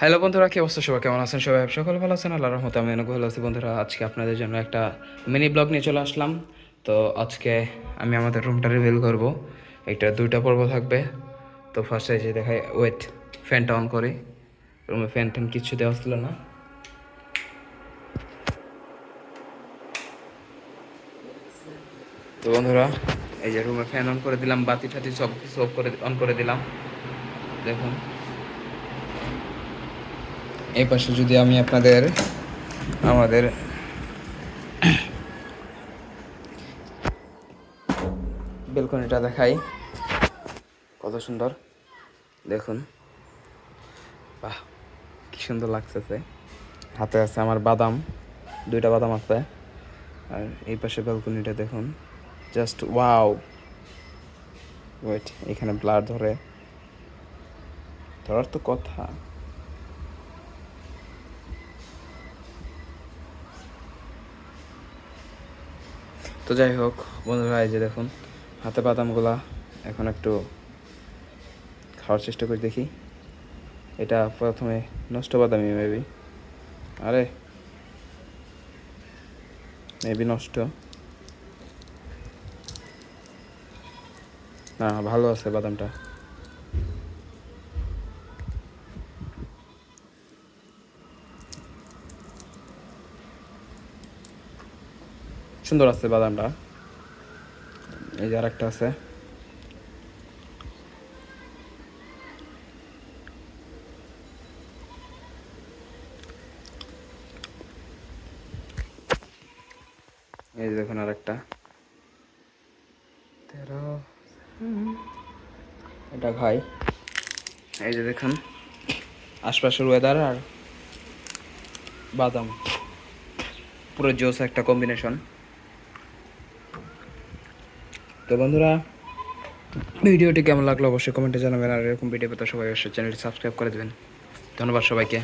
Hello বন্ধুরা, কি অবস্থা সবাই? কেমন আছেন সবাই? সকল ভালো আছেন। আল্লাহ রহমতে আমি অনেক ভালো আছি। বন্ধুরা, আজকে আপনাদের জন্য একটা মিনি ব্লগ নিয়ে চলে আসলাম। তো আজকে আমি আমাদের রুমটা রিভিল করব। এটা দুইটা পর্ব থাকবে। তো ফার্স্টে যে দেখাই ওয়েট ফ্যানটা অন করি। রুমে ফ্যান ট্যান কিচ্ছু দেওয়া ছিল না। তো বন্ধুরা, এই যে রুমে ফ্যান অন করে দিলাম বাতি টাতি সব কিছু অফ করে অন করে দিলাম। দেখুন। এই পাশে যদি আমি আপনাদের, আমাদের বেলকনিটা দেখাই। কত সুন্দর। দেখুন। বাহ, কি সুন্দর লাগতেছে। হাতে আছে আমার বাদাম, দুইটা বাদাম আছে। আর এই পাশে বেলকনিটা দেখুন। Just wow. ওয়েট, এখানে ব্লার ধরে। ধরার তো কথা। তো যাই হোক, বন্ধুরা, এই যে দেখুন, হাতে বাদামগুলা এখন একটু খাওয়ার চেষ্টা করে দেখি। এটা প্রথমে নষ্ট বাদামি মেবি আরে মেবি নষ্ট। না, ভালো আছে বাদামটা। সুন্দর আছে বাদামটা। এই যে আরেকটা আছে। এই যে দেখুন আরেকটা। তেরো। এটা খাই এই যে দেখুন, আশপাশের ওয়েদার আর বাদাম। পুরো জোস একটা কম্বিনেশন তো বন্ধুরা, ভিডিওটি কেমন লাগল অবশ্যই কমেন্টে জানাবেন, আর এরকম ভিডিও পেতে সবাই অবশ্যই চ্যানেলটি সাবস্ক্রাইব করে দেবেন। ধন্যবাদ সবাইকে।